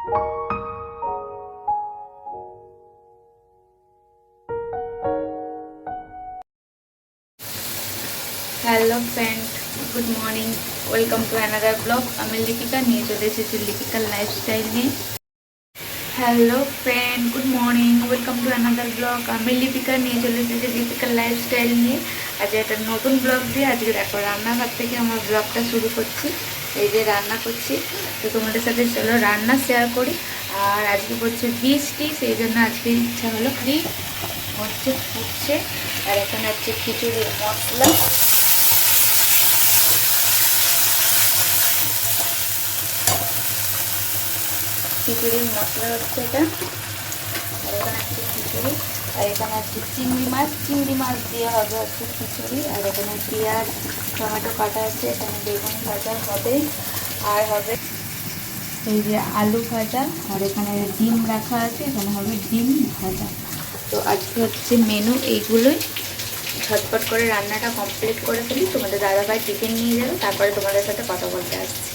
Hello friend good morning welcome to another blog আমি লিপিকা নিয়ে চলে এসেছি লিপিকার লাইফস্টাইল নিয়ে hello friend good morning welcome to another blog আমি লিপিকা নিয়ে চলে এসেছি লিপিকার লাইফস্টাইল নিয়ে আজ একটা নতুন ব্লগ দিয়ে আজকে দেখো, রান্নাঘর থেকে আমার ব্লগটা শুরু করছি। এই যে রান্না করছি, তো তোমাদের সাথে চলো রান্না শেয়ার করি। আর আজকে হচ্ছে বৃষ্টি, সেই জন্য আজকে ইচ্ছা হলো ফ্রি হচ্ছে ফুটছে। আর এখানে হচ্ছে খিচুড়ির মশলা। খিচুড়ির মশলা হচ্ছে এটা। আর এখানে হচ্ছে খিচুড়ি। আর এখানে হচ্ছে চিংড়ি মাছ চিংড়ি মাছ দিয়ে হবে হচ্ছে খিচুড়ি। আর এখানে পেঁয়াজ, টমেটো কাটা আছে, এখানে বেগুন ভাজা হবে। আর হবে এই যে আলু ভাজা, আর এখানে ডিম রাখা আছে, এখানে হবে ডিম ভাজা। তো আজকে হচ্ছে মেনু এইগুলোই। ঝটপট করে রান্নাটা কমপ্লিট করে ফেলি। তোমাদের দাদাভাই টিফিন নিয়ে যাবে, তারপরে তোমাদের সাথে কথা বলতে আসছি।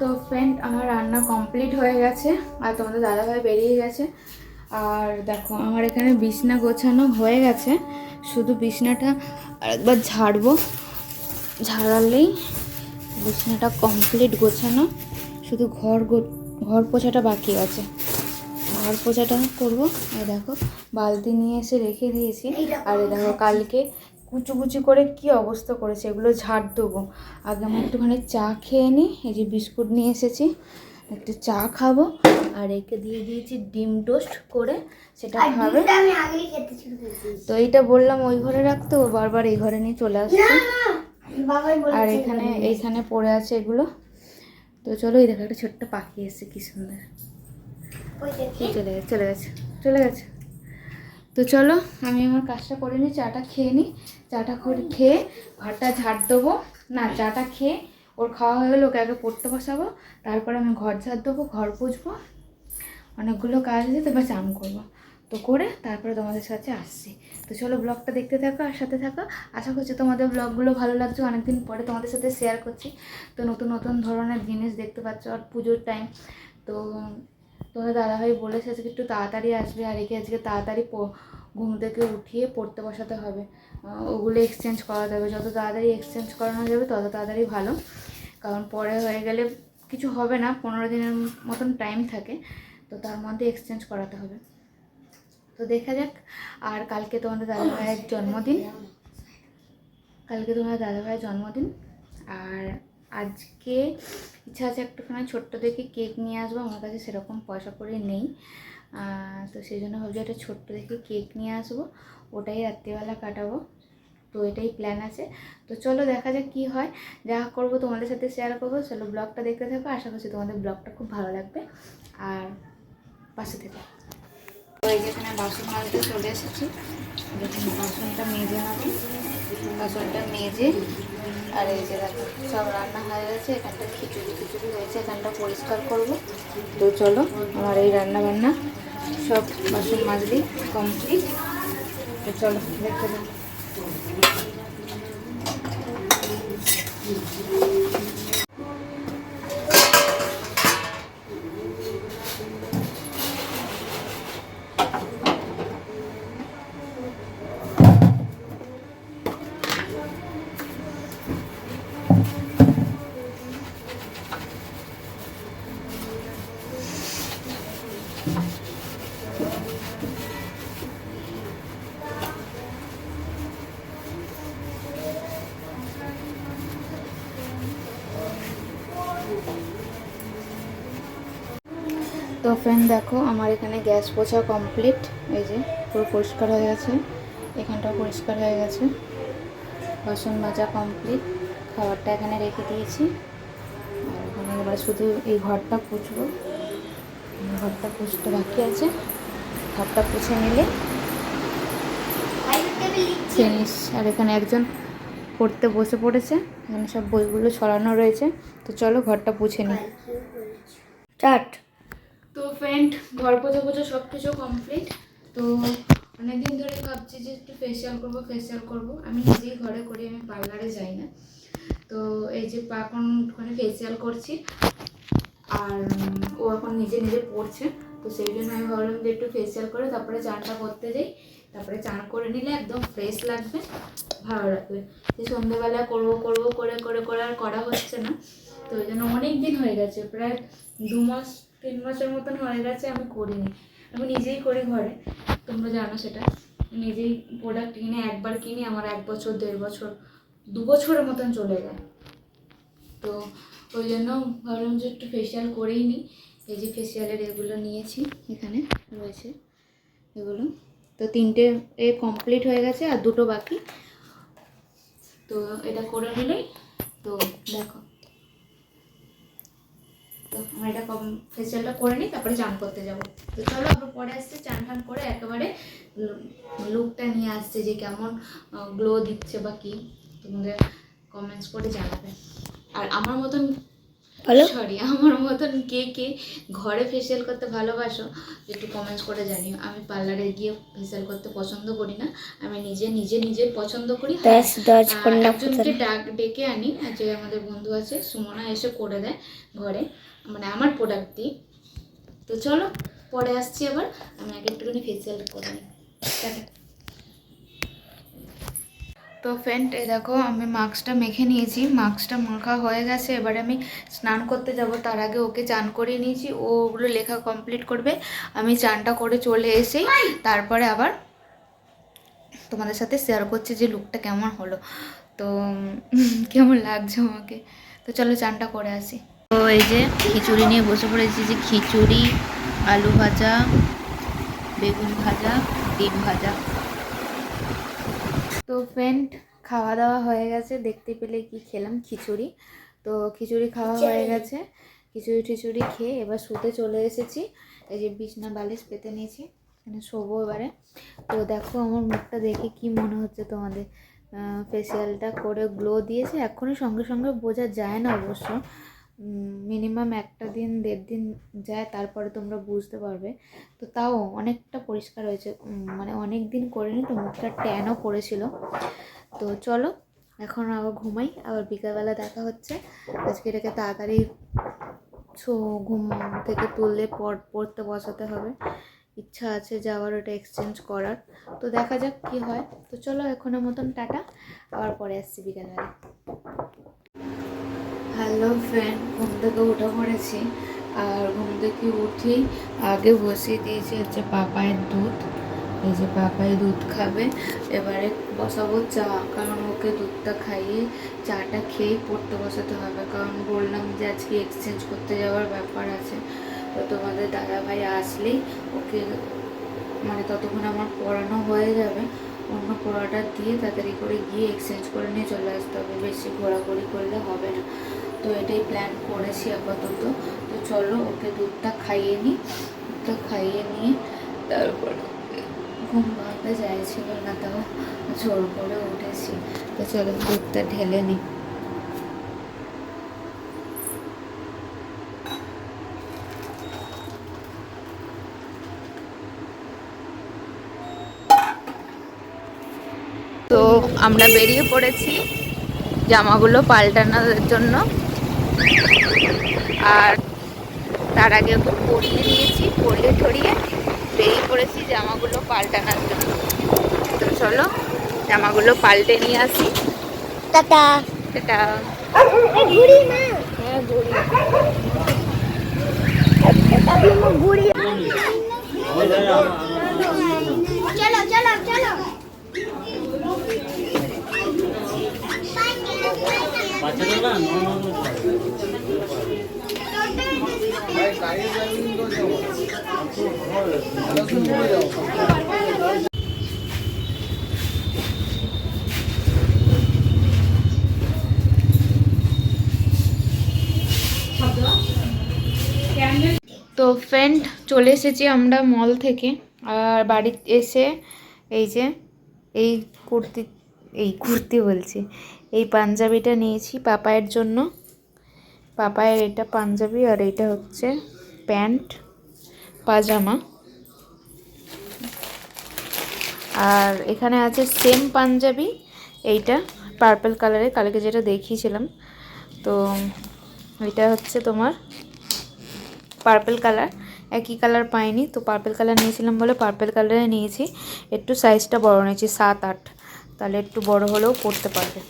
তো ফ্রেন্ড আমার রান্না কমপ্লিট হয়ে গেছে। আর তোমাদের দাদাভাই বেরিয়ে গেছে। আর দেখো, আমার এখানে বিছনা গোছানো হয়ে গেছে। শুধু বিছনাটা আরেকবার ঝাড়বো। ঝাড়ালেই বিছনাটা কমপ্লিট গোছানো। শুধু ঘর ঘর পোছাটা বাকি আছে। ঘর পোছাটা করব। এই দেখো, বালতি নিয়ে এসে রেখে দিয়েছি। আর দেখো, কালকে কুচু কুচু করে কি অবস্থা করেছে, এগুলো ঝাড় দেবো। আগে আমি একটুখানি চা খেয়ে নিই এই যে বিস্কুট নিয়ে এসেছি, একটু চা খাব। আর একে দিয়ে দিয়েছি ডিম টোস্ট করে সেটা খাবে। তো এইটা বললাম ওই ঘরে রাখতে ও বারবার এই ঘরে নিয়ে চলে আসছে। আর এখানে এইখানে পড়ে আছে এগুলো। তো চলো এই দেখো একটা ছোট্ট পাখি এসেছে কি সুন্দর। চলে গেছে চলে গেছে চলে গেছে। তো চলো আমি আমার কাজটা করে নিই চাটা খেয়ে নিই। চাটা করে খেয়ে ঘরটা ঝাড় দেবো। না চাটা খেয়ে ওর খাওয়া হয়ে গেলে ওকে আগে পড়তে বসাবো। তারপরে আমি ঘর ঝাড় দেবো ঘর পুছবো অনেকগুলো কাজ আছে তারপর চান করব। তো করে তারপরে তোমাদের সাথে আসছি। তো চলো ব্লগটা দেখতে থাকো আর সাথে থাকো। আশা করছি তোমাদের ব্লগগুলো ভালো লাগছে। অনেকদিন পরে তোমাদের সাথে শেয়ার করছি। তো নতুন নতুন ধরনের জিনিস দেখতে পাচ্ছ আর পুজোর টাইম তো তোমাদের দাদাভাই বলেছে আজকে একটু তাড়াতাড়ি আসবে আর একে আজকে তাড়াতাড়ি ঘুম থেকে উঠিয়ে পড়তে বসাতে হবে। ওগুলো এক্সচেঞ্জ করাতে হবে। যত তাড়াতাড়ি এক্সচেঞ্জ করানো যাবে তত তাড়াতাড়ি ভালো। কারণ পরে হয়ে গেলে কিছু হবে না। পনেরো দিনের মতন টাইম থাকে। তো তার মধ্যে এক্সচেঞ্জ করাতে হবে। তো দেখা যাক, আর কালকে তোমাদের দাদাভাইয়ের জন্মদিন। কালকে তোমার দাদাভাইয়ের জন্মদিন। আর আজকে ইচ্ছা আছে একটুখানি ছোট্ট দেখে কেক নিয়ে আসব। আমার কাছে সেরকম পয়সা করে নেই। তো সেই জন্য ভাবছি একটা ছোট্ট দেখে কেক নিয়ে আসব। ওটাই রাত্রিবেলা কাটাবো। তো এটাই প্ল্যান আছে। তো চলো দেখা যাক কী হয়। যা করব তোমাদের সাথে শেয়ার করব। চলো ব্লগটা দেখতে থাকো। আশা করছি তোমাদের ব্লগটা খুব ভালো লাগবে। আর পাশে থেকে। যেখানে বাসন মাজতে চলে এসেছি। বাসনটা মেজে নেব। বাসনটা মেজে, আর এই যে সব রান্না হয়ে গেছে। এখানটা খিচুড়ি খিচুড়ি হয়েছে, এখানটা পরিষ্কার করব। তো চলো, আমার এই রান্না বান্না সব বাসন মাজলি কমপ্লিট তো চলো, দেখতে তো ফ্রেন্ড দেখো আমার এখানে গ্যাস পোছা কমপ্লিট এই যে পুরো পরিষ্কার হয়ে গেছে। এখানটাও পরিষ্কার হয়ে গেছে। বাসন মাজা কমপ্লিট খাবারটা এখানে রেখে দিয়েছি। আর এবার শুধু এই ঘরটা পুছবো ঘরটা পুষতে বাকি আছে। ঘরটা পুছে নিলে জিনিস আর এখানে একজন পড়তে বসে পড়েছে। এখানে সব বইগুলো ছড়ানো রয়েছে। তো চলো ঘরটা পুছে নিই। চাট। ফ্রেন্ড ঘর পোছা পোছা সব কিছু কমপ্লিট তো অনেকদিন ধরে ভাবছি যে একটু ফেসিয়াল করব ফেসিয়াল করব। আমি নিজেই ঘরে করি, আমি পার্লারে যাই না। তো এই যে পা এখন ওখানে ফেসিয়াল করছি, আর ও এখন নিজে নিজে পড়ছে। তো সেই জন্য আমি ভাবলাম যে একটু ফেসিয়াল করে তারপরে চানটা করতে যাই। তারপরে চান করে নিলে একদম ফ্রেশ লাগবে, ভালো লাগবে। সেই সন্ধ্যেবেলা করব করব, করে করে করে আর করা হচ্ছে না। তো ওই জন্য অনেক দিন হয়ে গেছে, প্রায় দু মাস তিন মাসের মতন হয়ে গেছে, আমি করিনি। আমি নিজেই করি ঘরে, তোমরা জানো সেটা। নিজেই প্রোডাক্ট কিনে, একবার কিনি, আমার এক বছর, দেড় বছর, দু বছরের মতন চলে যায়। তো ওই জন্য ভাবলাম যে একটু ফেসিয়াল করেই নিই এই যে ফেসিয়ালের এগুলো নিয়েছি, এখানে রয়েছে এগুলো। তো তিনটে এ কমপ্লিট হয়ে গেছে, আর দুটো বাকি। তো এটা করে নিলেই, তো দেখো। তো আমরা এটা কম ফেসিয়ালটা করে নিই তারপরে চান করতে যাব। তো চলো আবার পরে আসছে চান টান করে একেবারে লুকটা নিয়ে আসছে যে কেমন গ্লো দিচ্ছে বা কি তোমাদের কমেন্টস করে জানাবে। আর আমার মতন সরি আমার মতন কে কে ঘরে ফেসিয়াল করতে ভালোবাসো একটু কমেন্টস করে জানিও। আমি পার্লারে গিয়ে ফেসিয়াল করতে পছন্দ করি না আমি নিজে নিজে নিজে পছন্দ করি। হ্যাঁ, একজনকে ডাক ডেকে আনি যে আমাদের বন্ধু আছে সুমনা এসে করে দেয় ঘরে। মানে আমার প্রোডাক্ট দিয়ে। তো চলো, পরে আসছি আবার। আমি আগে একটুখানি ফেসিয়াল করে নিই। তো ফ্রেন্ড এ দেখো, আমি মাস্কটা মেখে নিয়েছি। মাস্কটা মাখা হয়ে গেছে। এবারে আমি স্নান করতে যাব। তার আগে ওকে চান করিয়ে নিয়েছি। ও ওগুলো লেখা কমপ্লিট করবে। আমি চানটা করে চলে এসেই তারপরে আবার তোমাদের সাথে শেয়ার করছি যে লুকটা কেমন হলো। তো কেমন লাগছে আমাকে? তো চলো, চানটা করে আসি। তো এই যে খিচুড়ি নিয়ে বসে পড়েছি যে খিচুড়ি আলু ভাজা বেগুন ভাজা ডিম ভাজা। তো ফ্রেন্ড খাওয়া দাওয়া হয়ে গেছে দেখতে পেলে কি খেলাম? খিচুড়ি। তো খিচুড়ি খাওয়া হয়ে গেছে। খিচুড়ি টিচুড়ি খেয়ে এবার শুতে চলে এসেছি। এই যে বিছনা বালিশ পেতে নিয়েছি এখানে শোবো এবারে। তো দেখো আমার মুখটা দেখে কি মনে হচ্ছে তোমাদের। ফেসিয়ালটা করে গ্লো দিয়েছে। এখনই সঙ্গে সঙ্গে বোঝা যায় না অবশ্য। মিনিমাম একটা দিন, দেড় দিন যায়, তারপরে তোমরা বুঝতে পারবে। তো তাও অনেকটা পরিষ্কার হয়েছে। মানে অনেক দিন করিনি তো, মুখটা ট্যানও পড়েছিল তো চলো, এখন আবার ঘুমাই, আবার বিকালবেলা দেখা হচ্ছে। আজকে এটাকে তাড়াতাড়ি ছো ঘুম থেকে তুললে পড়তে বসাতে হবে। ইচ্ছা আছে যাওয়ার, ওটা এক্সচেঞ্জ করার। তো দেখা যাক কি হয়। তো চলো, এখনের মতন টাটা। আবার পরে আসছি বিকালবেলা। হ্যালো ফ্রেন্ড ঘুম থেকে উঠে পড়েছি। আর ঘুম থেকে উঠেই আগে বসিয়ে দিয়েছি হচ্ছে পাপায়ের দুধ। এই যে পাপাই দুধ খাবে। এবারে বসাবো চা, কারণ ওকে দুধটা খাইয়ে চাটা খেয়ে পড়তে বসাতে হবে। কারণ বললাম যে আজকে এক্সচেঞ্জ করতে যাওয়ার ব্যাপার আছে। তো তোমাদের দাদা ভাই আসলেই ওকে মানে ততক্ষণ আমার পড়ানো হয়ে যাবে। অন্য পড়াটা দিয়ে তাড়াতাড়ি করে গিয়ে এক্সচেঞ্জ করে নিয়ে চলে আসতে হবে। বেশি ঘোরাঘুরি করলে হবে না। তো এটাই প্ল্যান করেছি আপাতত। তো চলো ওকে দুধটা খাইয়ে নিই। দুধটা খাইয়ে নিয়ে তারপর ঘুম ভাঙতে চাইছিল না, তাও জোর করে উঠেছি। তো চলো দুধটা ঢেলে নিই। আমরা বেরিয়ে পড়েছি জামাগুলো পাল্টানোর জন্য। আর তার আগে ওকে পরিয়ে দিয়েছি পরিয়ে ঠরিয়ে বেরিয়ে পড়েছি জামাগুলো পাল্টানোর জন্য। তো চলো জামাগুলো পাল্টে নিয়ে আসি। টাটা। সেটা ঘুরি না হ্যাঁ ঘুরি ঘুরি চলো চলো। চলো তো ফ্রেন্ড চলে এসেছি আমরা মল থেকে, আর বাড়ি এসে এই যে, এই কুর্তি এই কুর্তি বলছি, এই পাঞ্জাবিটা নিয়েছি পাপায়ের জন্য। পাপায়ের এটা পাঞ্জাবি আর এটা হচ্ছে প্যান্ট, পাজামা। আর এখানে আছে সেম পাঞ্জাবি, এইটা পার্পল কালারের কালকে যেটা দেখিয়েছিলাম। তো এটা হচ্ছে তোমার পার্পেল কালার একই কালার পাইনি। তো পার্পেল কালার নিয়েছিলাম বলে পার্পেল কালারে নিয়েছি। একটু সাইজটা বড় নিয়েছি, সাত আট। তাহলে একটু বড় হলেও পরতে পারবে।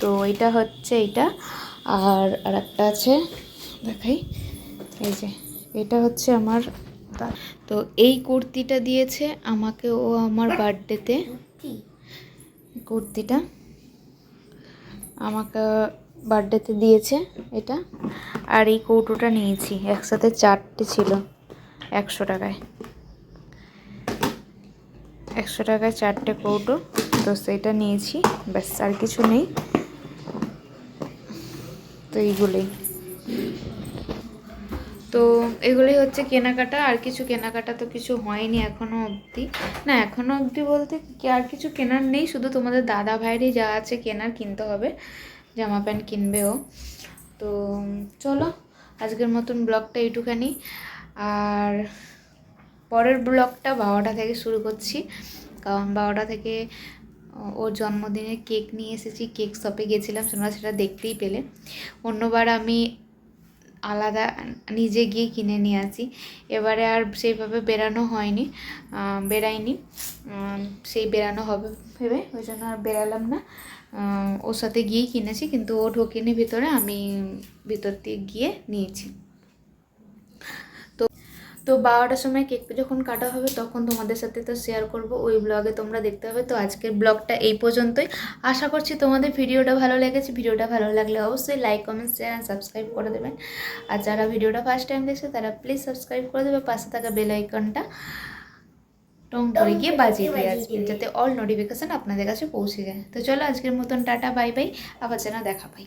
তো এটা হচ্ছে, এইটা আর আর একটা আছে, দেখাই। এই যে, এটা হচ্ছে আমার তো এই কুর্তিটা দিয়েছে আমাকে ও আমার বার্থডেতে। কুর্তিটা আমাকে বার্থডেতে দিয়েছে এটা। আর এই কৌটোটা নিয়েছি, একসাথে চারটে ছিল, একশো টাকায়। একশো টাকায় চারটে কৌটো, তো সেটা নিয়েছি, ব্যাস, আর কিছু নেই। এইগুলোই। তো এগুলোই হচ্ছে কেনাকাটা, আর কিছু কেনাকাটা তো কিছু হয়নি এখনও অবধি। না এখনও অবধি বলতে আর কিছু কেনার নেই, শুধু তোমাদের দাদা ভাইয়েরই যা আছে কেনার কিনতে হবে, জামা প্যান্ট কিনবে ও। তো চলো, আজকের মতন ব্লগটা এইটুখানি। আর পরের ব্লগটা বারোটা থেকে শুরু করছি, কারণ বারোটা থেকে ওর জন্মদিনে কেক নিয়ে এসেছি, কেক শপে গেছিলাম, তোমরা সেটা দেখতেই পেলে। অন্যবার আমি আলাদা নিজে গিয়ে কিনে নিয়ে আসি। এবারে আর সেইভাবে বেরানো হয়নি বেরাইনি সেই বেরানো হবে ভেবে, ওই জন্য আর বেরালাম না। ওর সাথে গিয়েই কিনেছি, কিন্তু ও ঢোকেনি ভিতরে, আমি ভিতর দিয়ে গিয়ে নিয়েছি। তো বারোটার সময় কেক যখন কাটা হবে, তখন তোমাদের সাথে তো শেয়ার করব। ওই ব্লগে তোমরা দেখতে হবে তো আজকের ব্লগটা এই পর্যন্তই। আশা করছি তোমাদের ভিডিওটা ভালো লেগেছে। ভিডিওটা ভালো লাগলে অবশ্যই like comment share and subscribe করে দেবেন। আর যারা ভিডিওটা ফার্স্ট টাইম দেখছে, তারা প্লিজ সাবস্ক্রাইব করে দেবে পাশে থাকা বেল আইকনটা টং। করে গিয়ে বাজিয়ে দিয়ে আসবেন যাতে অল নোটিফিকেশান আপনাদের কাছে পৌঁছে যায়। তো চলো আজকের মতন টাটা বাই বাই আবার যেন দেখা পাই।